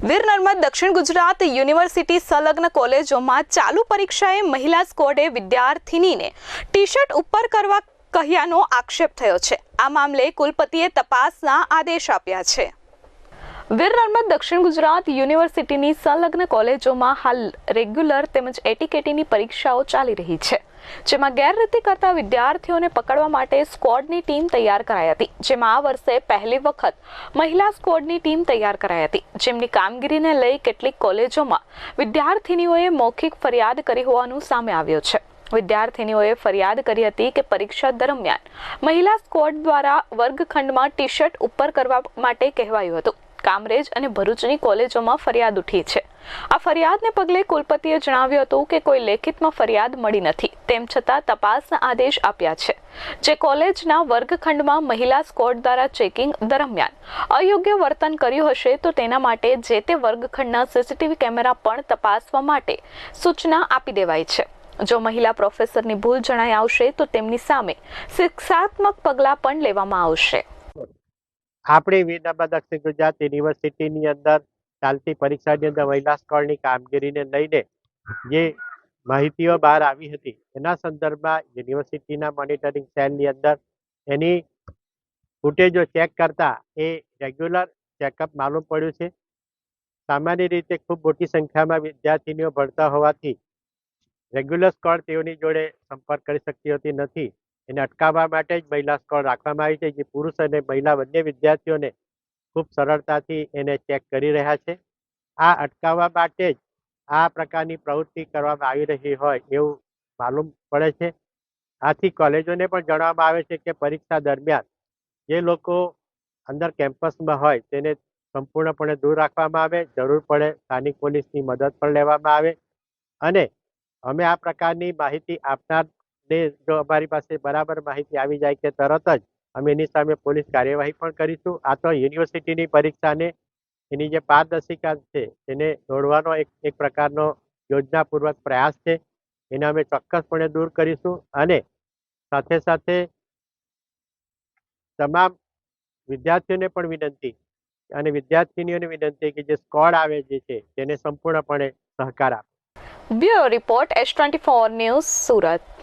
વીર નર્મદ દક્ષિણ ગુજરાત યુનિવર્સિટી સંલગ્ન કોલેજોમાં ચાલુ પરીક્ષાએ મહિલા સ્કોડે વિદ્યાર્થિનીને ટી શર્ટ ઉપર કરવા કહ્યાનો આક્ષેપ થયો છે. આ મામલે કુલપતિએ તપાસના આદેશ આપ્યા છે. વીર નર્મદ દક્ષિણ ગુજરાત યુનિવર્સિટીની સંલગ્ન કોલેજોમાં હાલ રેગ્યુલર તેમજ એટીકેટીની પરીક્ષાઓ ચાલી રહી છે, જેમાં ગેરરીતિ કરતા વિદ્યાર્થીઓને પકડવા માટે સ્ક્વોડની ટીમ તૈયાર કરાઈ હતી. જેમાં આ વર્ષે પહેલી વખત મહિલા સ્ક્વોડની ટીમ તૈયાર કરાઈ હતી. જેમની કામગીરીને લઈ કેટલીક કોલેજોમાં વિદ્યાર્થિનીઓએ મૌખિક ફરિયાદ કરી હોવાનું સામે આવ્યું છે. વિદ્યાર્થિનીઓએ ફરિયાદ કરી હતી કે પરીક્ષા દરમિયાન મહિલા સ્ક્વોડ દ્વારા વર્ગખંડમાં ટી શર્ટ ઉપર કરવા માટે કહેવાયું હતું. કામરેજ અને ભરૂચની કોલેજોમાં ફરિયાદ ઉઠી છે. આ ફરિયાદને પગલે કુલપતિએ જણાવ્યું હતું કે કોઈ લેખિતમાં ફરિયાદ મળી નથી, તેમ છતાં તપાસના આદેશ આપ્યા છે. જે કોલેજના વર્ગખંડમાં મહિલા સ્કોડ દ્વારા ચેકિંગ દરમિયાન અયોગ્ય વર્તન કર્યું હશે તો તેના માટે જે તે વર્ગખંડના સીસીટીવી કેમેરા પણ તપાસવા માટે સૂચના આપી દેવાઈ છે. જો મહિલા પ્રોફેસરની ભૂલ જણાઈ આવશે તો તેમની સામે શિક્ષાત્મક પગલાં પણ લેવામાં આવશે. આપણી વીરનર્મદ દક્ષિણ ગુજરાત યુનિવર્સિટીની અંદર ચાલતી પરીક્ષાની અંદર મહિલા સ્કોડની કામગીરીને લઈને જે માહિતીઓ બહાર આવી હતી, એના સંદર્ભમાં યુનિવર્સિટીના મોનિટરિંગ સેલની અંદર એની ફૂટેજો ચેક કરતા એ રેગ્યુલર ચેકઅપ માલુમ પડ્યું છે. સામાન્ય રીતે ખૂબ મોટી સંખ્યામાં વિદ્યાર્થીનીઓ ભણતા હોવાથી રેગ્યુલર સ્કોડ તેઓની જોડે સંપર્ક કરી શકતી હોતી નથી. એને અટકાવવા માટે જ મહિલા સ્કોડ રાખવામાં આવી છે. જે પુરુષ અને મહિલા બંને વિદ્યાર્થીઓને ખૂબ સરળતાથી એને ચેક કરી રહ્યા છે. આ અટકાવવા માટે જ આ પ્રકારની પ્રવૃત્તિ કરવામાં આવી રહી હોય એવું માલુમ પડે છે. આથી કોલેજોને પણ જણાવવામાં આવે છે કે પરીક્ષા દરમિયાન જે લોકો અંદર કેમ્પસમાં હોય તેને સંપૂર્ણપણે દૂર રાખવામાં આવે, જરૂર પડે સ્થાનિક પોલીસની મદદ પણ લેવામાં આવે. અને અમે આ પ્રકારની માહિતી આપનાર ને જો અમારી પાસે બરાબર માહિતી આવી જાય કે તરત જ અમે એની સામે પોલીસ કાર્યવાહી પણ કરીશું. આ તો યુનિવર્સિટીની પરીક્ષાને એની જે પારદર્શિકા છે, એને દોડવાનો એક એક પ્રકારનો યોજનાપૂર્વક પ્રયાસ છે. એને અમે ચોક્કસપણે દૂર કરીશું અને સાથે સાથે તમામ વિદ્યાર્થીઓને પણ વિનંતી અને વિદ્યાર્થીનીઓને વિનંતી કે જે સ્કોડ આવે જે છે, તેને સંપૂર્ણપણે સહકાર આપે. Bureau report S twenty four news Surat.